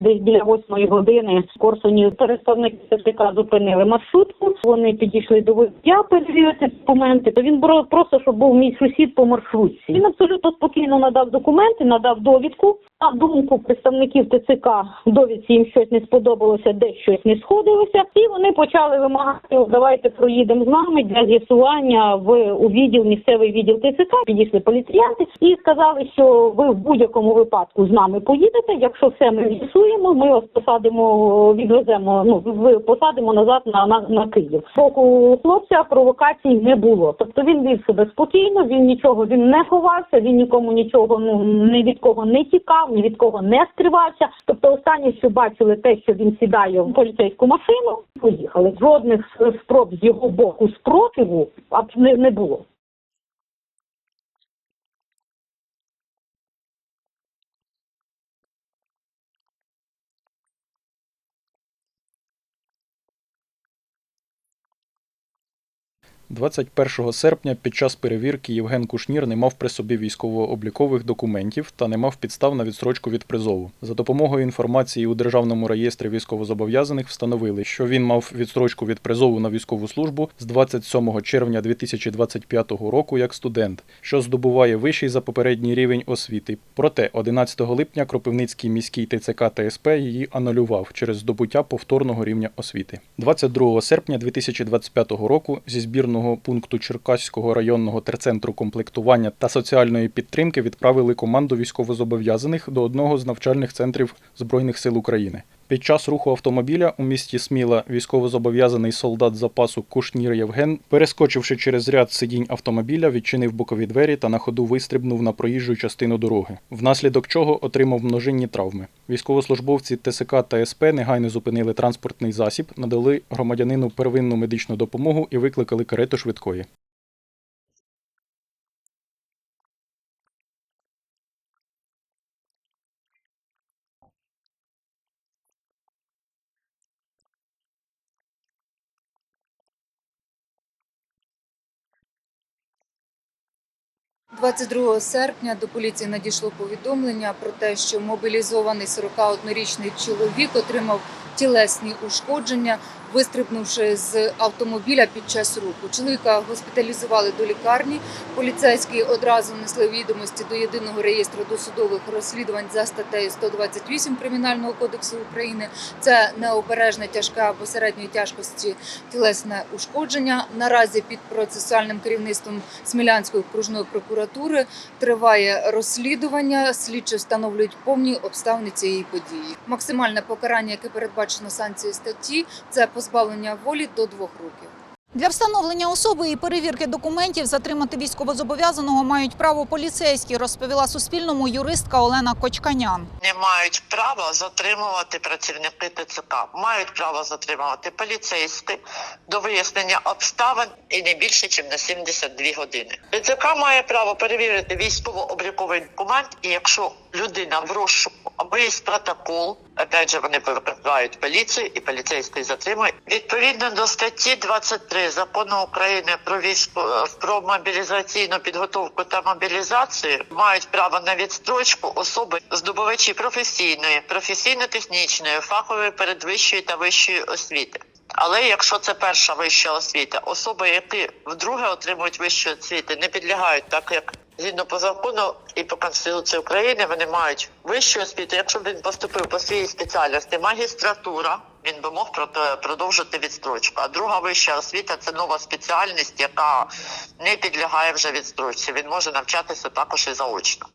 Десь біля восьмої години в Корсуні представники СТК зупинили маршрутку. Вони підійшли до водія перевірити документи. То він бро- просто щоб був мій сусід по маршрутці. Він абсолютно спокійно надав документи, надав довідку. На думку представників ТЦК довідці їм щось не сподобалося, десь щось не сходилося, і вони почали вимагати, давайте проїдемо з нами для з'ясування в у відділ місцевий відділ ТЦК. Підійшли поліціянти і сказали, що ви в будь-якому випадку з нами поїдете. Якщо все ми з'ясуємо, ми вас посадимо, відвеземо. Ну ви посадимо назад на, на, на Київ. Боку хлопця провокацій не було. Тобто він вів себе спокійно, він нічого він не ховався, він нікому нічого ну ні від кого не тікав, ні від кого не скривався. Тобто, останнє, що бачили, те, що він сідає в поліцейську машину, поїхали. Жодних спроб з його боку спротиву не було. – 21 серпня під час перевірки Євген Кушнір не мав при собі військово-облікових документів та не мав підстав на відстрочку від призову. За допомогою інформації у Державному реєстрі військовозобов'язаних встановили, що він мав відстрочку від призову на військову службу з 27 червня 2025 року як студент, що здобуває вищий за попередній рівень освіти. Проте 11 липня Кропивницький міський ТЦК ТСП її анулював через здобуття повторного рівня освіти. 22 серпня 2025 року зі збірного пункту Черкаського районного терцентру комплектування та соціальної підтримки відправили команду військовозобов'язаних до одного з навчальних центрів Збройних сил України. Під час руху автомобіля у місті Сміла військовозобов'язаний солдат запасу Кушнір Євген, перескочивши через ряд сидінь автомобіля, відчинив бокові двері та на ходу вистрибнув на проїжджу частину дороги, внаслідок чого отримав множинні травми. Військовослужбовці ТСК та СП негайно зупинили транспортний засіб, надали громадянину первинну медичну допомогу і викликали карету швидкої. – 22 серпня до поліції надійшло повідомлення про те, що мобілізований 41-річний чоловік отримав тілесні ушкодження, вистрибнувши з автомобіля під час руху. Чоловіка госпіталізували до лікарні. Поліцейські одразу внесли відомості до єдиного реєстру досудових розслідувань за статтею 128 Кримінального кодексу України. Це необережне тяжке або середньої тяжкості тілесне ушкодження. Наразі під процесуальним керівництвом Смілянської окружної прокуратури триває розслідування. Слідчі встановлюють повні обставини цієї події. Максимальне покарання, яке передбачено санкцією статті, це позбавлення волі до двох років. Для встановлення особи і перевірки документів затримати військовозобов'язаного мають право поліцейські, розповіла Суспільному юристка Олена Кочканян. не мають права затримувати працівники ТЦК. Мають право затримувати поліцейські до вияснення обставин і не більше, ніж на 72 години. ТЦК має право перевірити військово-обліковий документ, і якщо людина в розшуку або є протокол, опять же вони викликають поліцію і поліцейський затримує. Відповідно до статті 23 закону України про військо про мобілізаційну підготовку та мобілізацію мають право на відстрочку особи здобувачі професійної, професійно-технічної, фахової передвищої та вищої освіти. Але якщо це перша вища освіта, особи, які вдруге отримують вищу освіту, не підлягають, так як згідно по закону і по конституції України вони мають вищу освіту. Якщо б він поступив по своїй спеціальності магістратура, він би мог продовжити відстрочку. А друга вища освіта це нова спеціальність, яка не підлягає вже відстрочці. Він може навчатися також і заочно.